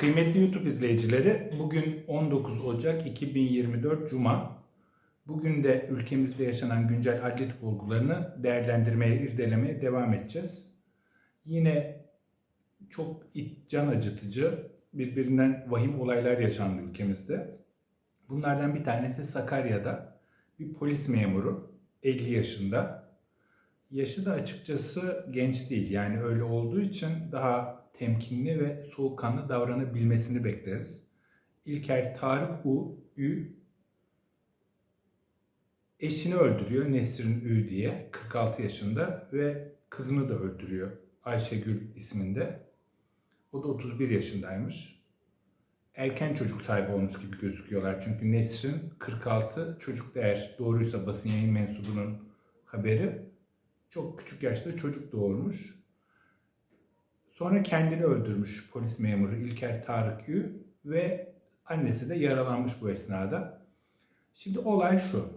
Kıymetli YouTube izleyicileri, bugün 19 Ocak 2024 Cuma. Bugün de ülkemizde yaşanan güncel adli bulgularını değerlendirmeye, irdelemeye devam edeceğiz. Yine çok can acıtıcı, birbirinden vahim olaylar yaşandı ülkemizde. Bunlardan bir tanesi Sakarya'da bir polis memuru 50 yaşında. Yaşı da açıkçası genç değil. Yani öyle olduğu için daha temkinli ve soğukkanlı davranabilmesini bekleriz. İlker Tarık U, Ü eşini öldürüyor Nesrin Ü diye 46 yaşında ve kızını da öldürüyor Ayşegül isminde. O da 31 yaşındaymış. Erken çocuk sahibi olmuş gibi gözüküyorlar. Çünkü Nesrin 46 çocuk da eğer doğruysa basın yayın mensubunun haberi çok küçük yaşta çocuk doğurmuş. Sonra kendini öldürmüş polis memuru İlker Tarık Ü ve annesi de yaralanmış bu esnada. Şimdi olay şu.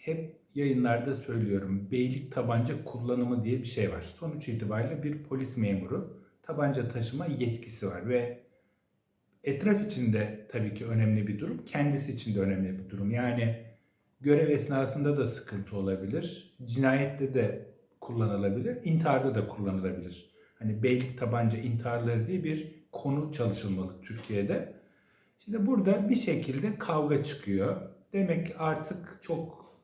Hep yayınlarda söylüyorum. Beylik tabanca kullanımı diye bir şey var. Sonuç itibariyle bir polis memuru tabanca taşıma yetkisi var ve etraf için de tabii ki önemli bir durum. Kendisi için de önemli bir durum. Yani görev esnasında da sıkıntı olabilir. Cinayette de kullanılabilir. intiharda da kullanılabilir. Hani beylik tabanca intiharları diye bir konu çalışılmalı Türkiye'de. Şimdi burada bir şekilde kavga çıkıyor. Demek ki artık çok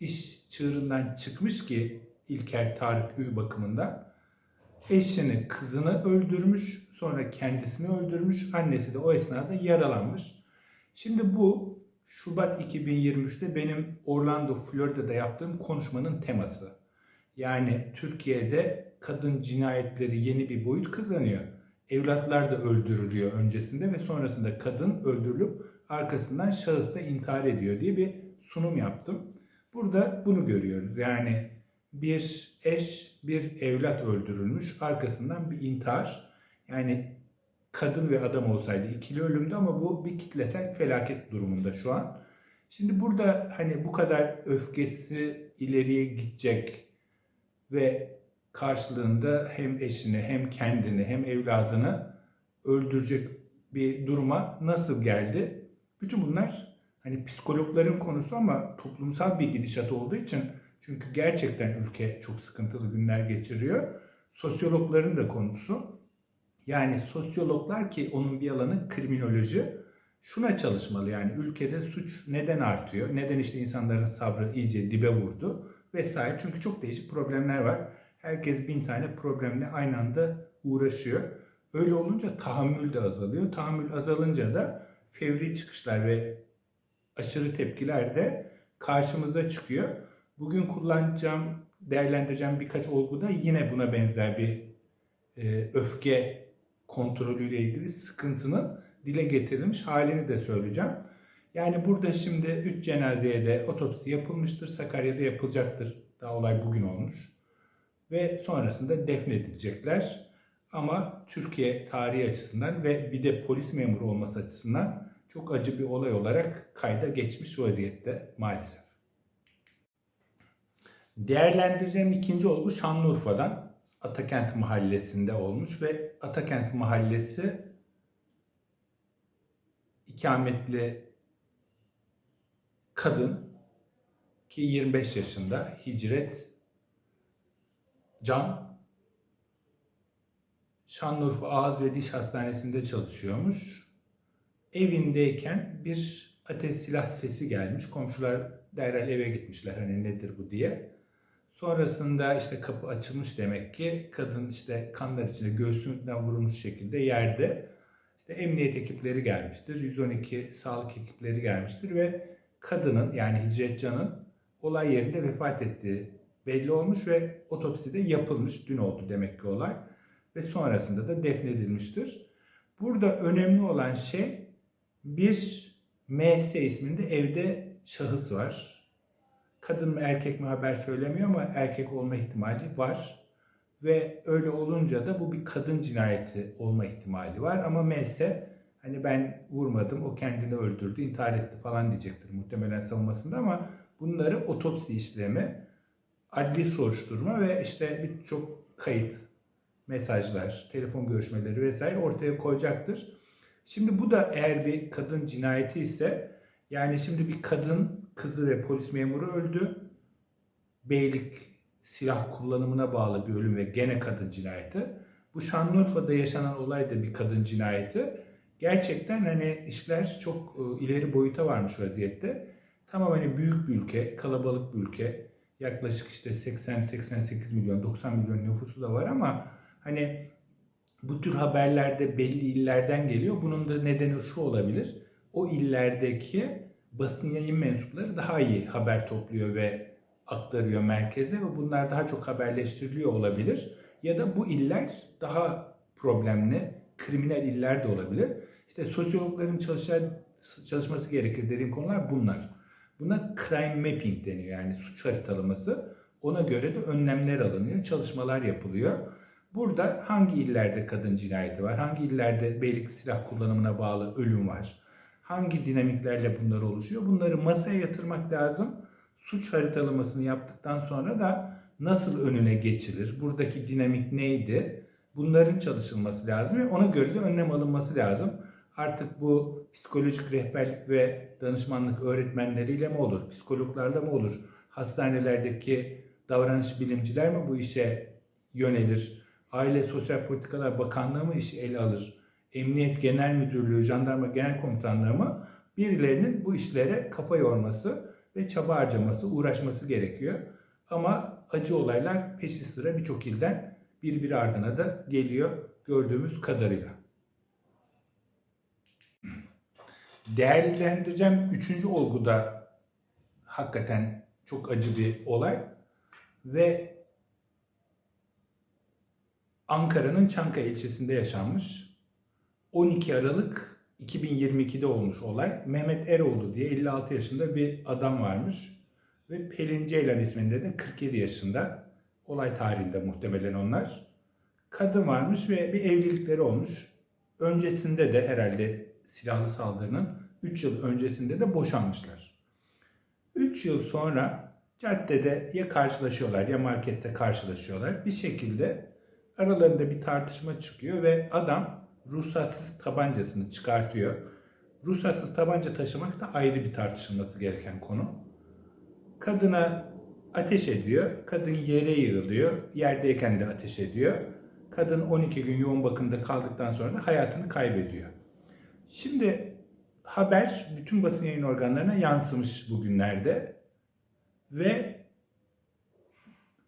iş çığırından çıkmış ki İlker Tarık Ü bakımından. Eşini, kızını öldürmüş, sonra kendisini öldürmüş, annesi de o esnada yaralanmış. Şimdi bu Şubat 2023'te benim Orlando, Florida'da yaptığım konuşmanın teması. Yani Türkiye'de kadın cinayetleri yeni bir boyut kazanıyor. Evlatlar da öldürülüyor öncesinde ve sonrasında kadın öldürülüp arkasından şahıs da intihar ediyor diye bir sunum yaptım. Burada bunu görüyoruz. Yani bir eş, bir evlat öldürülmüş, arkasından bir intihar. Yani kadın ve adam olsaydı ikili ölümdü ama bu bir kitlesel felaket durumunda şu an. Şimdi burada hani bu kadar öfkesi ileriye gidecek ve karşılığında hem eşini hem kendini hem evladını öldürecek bir duruma nasıl geldi? Bütün bunlar hani psikologların konusu ama toplumsal bir gidişat olduğu için çünkü gerçekten ülke çok sıkıntılı günler geçiriyor. Sosyologların da konusu. Yani sosyologlar ki onun bir alanı kriminoloji şuna çalışmalı yani ülkede suç neden artıyor? Neden işte insanların sabrı iyice dibe vurdu vesaire. Çünkü çok değişik problemler var. Herkes bin tane problemle aynı anda uğraşıyor. Öyle olunca tahammül de azalıyor. Tahammül azalınca da fevri çıkışlar ve aşırı tepkiler de karşımıza çıkıyor. Bugün kullanacağım, değerlendireceğim birkaç olguda yine buna benzer bir e, öfke kontrolüyle ilgili sıkıntının dile getirilmiş halini de söyleyeceğim. Yani burada şimdi 3 cenazeye de otopsi yapılmıştır. Sakarya'da yapılacaktır. Daha olay bugün olmuş. Ve sonrasında defnedilecekler. Ama Türkiye tarihi açısından ve bir de polis memuru olması açısından çok acı bir olay olarak kayda geçmiş vaziyette maalesef. Değerlendireceğim ikinci olgu Şanlıurfa'dan. Atakent Mahallesi'nde olmuş ve Atakent Mahallesi ikametli kadın ki 25 yaşında Hicret Can Şanlıurfa Ağız ve Diş Hastanesi'nde çalışıyormuş. Evindeyken bir ateş silah sesi gelmiş. Komşular derhal eve gitmişler hani nedir bu diye. Sonrasında işte kapı açılmış demek ki. Kadın işte kanlar içinde göğsünden vurulmuş şekilde yerde. İşte emniyet ekipleri gelmiştir. 112 sağlık ekipleri gelmiştir ve kadının yani Hicret Can'ın olay yerinde vefat ettiği belli olmuş ve otopsi de yapılmış. Dün oldu demek ki olay. Ve sonrasında da defnedilmiştir. Burada önemli olan şey bir MS isminde evde şahıs var. Kadın mı erkek mi haber söylemiyor ama erkek olma ihtimali var. Ve öyle olunca da bu bir kadın cinayeti olma ihtimali var. Ama MS hani ben vurmadım o kendini öldürdü intihar etti falan diyecektir muhtemelen savunmasında ama bunları otopsi işlemi, adli soruşturma ve işte birçok kayıt, mesajlar, telefon görüşmeleri vesaire ortaya koyacaktır. Şimdi bu da eğer bir kadın cinayeti ise yani şimdi bir kadın kızı ve polis memuru öldü. Beylik silah kullanımına bağlı bir ölüm ve gene kadın cinayeti. Bu Şanlıurfa'da yaşanan olay da bir kadın cinayeti. Gerçekten hani işler çok e, ileri boyuta varmış vaziyette. Tamam hani büyük bir ülke, kalabalık bir ülke. Yaklaşık işte 80-88 milyon, 90 milyon nüfusu da var ama hani bu tür haberlerde belli illerden geliyor. Bunun da nedeni şu olabilir. O illerdeki basın yayın mensupları daha iyi haber topluyor ve aktarıyor merkeze ve bunlar daha çok haberleştiriliyor olabilir. Ya da bu iller daha problemli, kriminal iller de olabilir. İşte sosyologların çalışan, çalışması gerekir dediğim konular bunlar. Buna crime mapping deniyor yani suç haritalaması. Ona göre de önlemler alınıyor, çalışmalar yapılıyor. Burada hangi illerde kadın cinayeti var, hangi illerde beylik silah kullanımına bağlı ölüm var, hangi dinamiklerle bunlar oluşuyor? Bunları masaya yatırmak lazım. Suç haritalamasını yaptıktan sonra da nasıl önüne geçilir, buradaki dinamik neydi? Bunların çalışılması lazım ve ona göre de önlem alınması lazım. Artık bu psikolojik rehberlik ve danışmanlık öğretmenleriyle mi olur, psikologlarla mı olur, hastanelerdeki davranış bilimciler mi bu işe yönelir, Aile Sosyal Politikalar Bakanlığı mı işi ele alır, Emniyet Genel Müdürlüğü, Jandarma Genel Komutanlığı mı birilerinin bu işlere kafa yorması ve çaba harcaması, uğraşması gerekiyor. Ama acı olaylar peşi sıra birçok ilden birbiri ardına da geliyor gördüğümüz kadarıyla. Değerlendireceğim üçüncü olgu da hakikaten çok acı bir olay ve Ankara'nın Çankaya ilçesinde yaşanmış. 12 Aralık 2022'de olmuş olay. Mehmet Eroğlu diye 56 yaşında bir adam varmış. Ve Pelin Ceylan isminde de 47 yaşında. Olay tarihinde muhtemelen onlar. Kadın varmış ve bir evlilikleri olmuş. Öncesinde de herhalde silahlı saldırının 3 yıl öncesinde de boşanmışlar. 3 yıl sonra caddede ya karşılaşıyorlar ya markette karşılaşıyorlar. Bir şekilde aralarında bir tartışma çıkıyor ve adam ruhsatsız tabancasını çıkartıyor. Ruhsatsız tabanca taşımak da ayrı bir tartışılması gereken konu. Kadına ateş ediyor. Kadın yere yığılıyor. Yerdeyken de ateş ediyor. Kadın 12 gün yoğun bakımda kaldıktan sonra da hayatını kaybediyor. Şimdi haber bütün basın yayın organlarına yansımış bugünlerde ve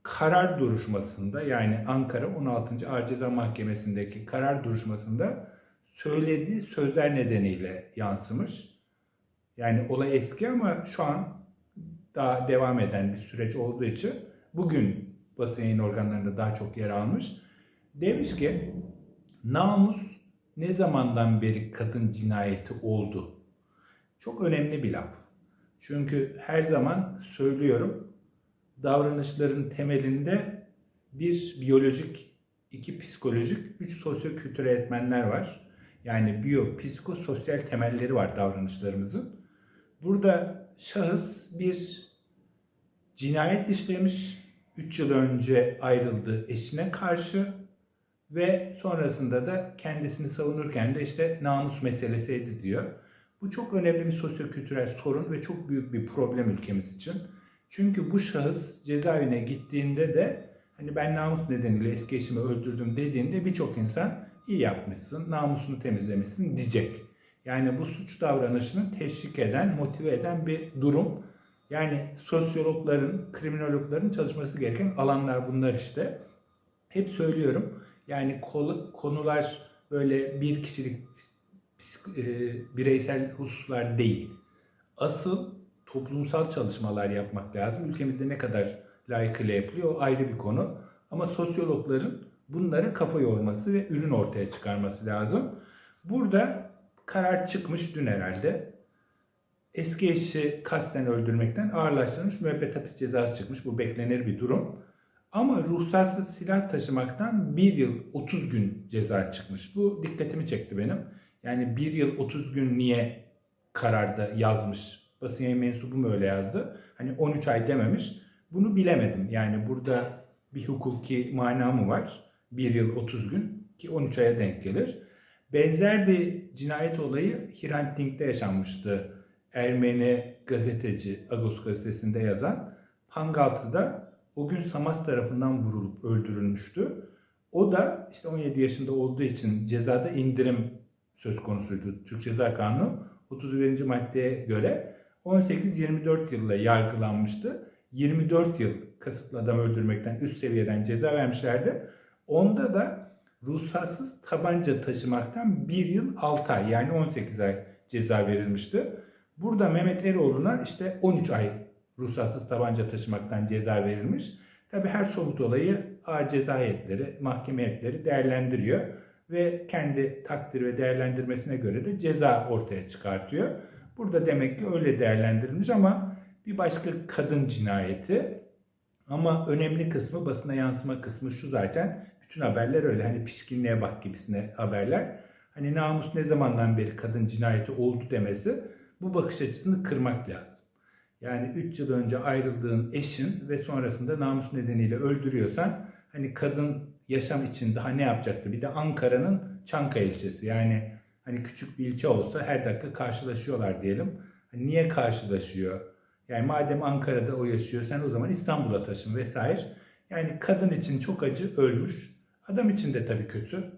karar duruşmasında yani Ankara 16. Ağır Ceza Mahkemesi'ndeki karar duruşmasında söylediği sözler nedeniyle yansımış. Yani olay eski ama şu an daha devam eden bir süreç olduğu için bugün basın yayın organlarında daha çok yer almış. Demiş ki namus ne zamandan beri kadın cinayeti oldu? Çok önemli bir laf. Çünkü her zaman söylüyorum davranışların temelinde bir biyolojik, iki psikolojik, üç sosyokültürel etmenler var. Yani biyo, psiko, sosyal temelleri var davranışlarımızın. Burada şahıs bir cinayet işlemiş, 3 yıl önce ayrıldığı eşine karşı ve sonrasında da kendisini savunurken de işte namus meselesiydi diyor. Bu çok önemli bir sosyokültürel sorun ve çok büyük bir problem ülkemiz için. Çünkü bu şahıs cezaevine gittiğinde de hani ben namus nedeniyle eski eşimi öldürdüm dediğinde birçok insan iyi yapmışsın, namusunu temizlemişsin diyecek. Yani bu suç davranışını teşvik eden, motive eden bir durum. Yani sosyologların, kriminologların çalışması gereken alanlar bunlar işte. Hep söylüyorum. Yani konular böyle bir kişilik e, bireysel hususlar değil. Asıl toplumsal çalışmalar yapmak lazım. Ülkemizde ne kadar layıkıyla yapılıyor ayrı bir konu. Ama sosyologların bunlara kafa yorması ve ürün ortaya çıkarması lazım. Burada karar çıkmış dün herhalde. Eski eşi kasten öldürmekten ağırlaştırılmış müebbet hapis cezası çıkmış. Bu beklenir bir durum. Ama ruhsatsız silah taşımaktan 1 yıl 30 gün ceza çıkmış. Bu dikkatimi çekti benim. Yani 1 yıl 30 gün niye kararda yazmış? Basın yayın mensubu mu öyle yazdı? Hani 13 ay dememiş. Bunu bilemedim. Yani burada bir hukuki mana mı var? 1 yıl 30 gün ki 13 aya denk gelir. Benzer bir cinayet olayı Hrant Dink'te yaşanmıştı. Ermeni gazeteci Agos gazetesinde yazan Pangaltı'da o gün Samas tarafından vurulup öldürülmüştü. O da işte 17 yaşında olduğu için cezada indirim söz konusuydu. Türk Ceza Kanunu 31. maddeye göre 18-24 yılla yargılanmıştı. 24 yıl kasıtlı adam öldürmekten üst seviyeden ceza vermişlerdi. Onda da ruhsatsız tabanca taşımaktan 1 yıl 6 ay yani 18 ay ceza verilmişti. Burada Mehmet Eroğlu'na işte 13 ay ruhsatsız tabanca taşımaktan ceza verilmiş. Tabi her somut olayı ağır ceza heyetleri, mahkeme heyetleri değerlendiriyor ve kendi takdir ve değerlendirmesine göre de ceza ortaya çıkartıyor. Burada demek ki öyle değerlendirilmiş ama bir başka kadın cinayeti ama önemli kısmı basına yansıma kısmı şu zaten bütün haberler öyle hani pişkinliğe bak gibisine haberler. Hani namus ne zamandan beri kadın cinayeti oldu demesi bu bakış açısını kırmak lazım. Yani 3 yıl önce ayrıldığın eşin ve sonrasında namus nedeniyle öldürüyorsan hani kadın yaşam için daha ne yapacaktı? Bir de Ankara'nın Çankaya ilçesi. Yani hani küçük bir ilçe olsa her dakika karşılaşıyorlar diyelim. Hani niye karşılaşıyor? Yani madem Ankara'da o yaşıyor sen o zaman İstanbul'a taşın vesaire. Yani kadın için çok acı ölmüş. Adam için de tabii kötü.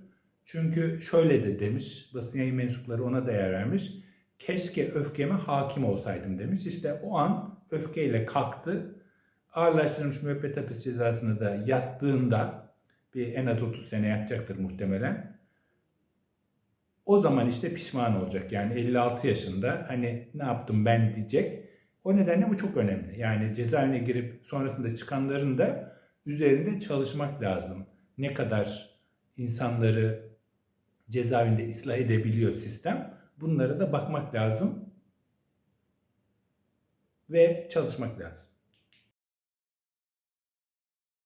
Çünkü şöyle de demiş, basın yayın mensupları ona değer vermiş. Keşke öfkeme hakim olsaydım demiş. İşte o an öfkeyle kalktı. Ağırlaştırılmış müebbet hapis cezasını da yattığında bir en az 30 sene yatacaktır muhtemelen. O zaman işte pişman olacak. Yani 56 yaşında hani ne yaptım ben diyecek. O nedenle bu çok önemli. Yani cezaevine girip sonrasında çıkanların da üzerinde çalışmak lazım. Ne kadar insanları cezaevinde ıslah edebiliyor sistem. Bunlara da bakmak lazım ve çalışmak lazım.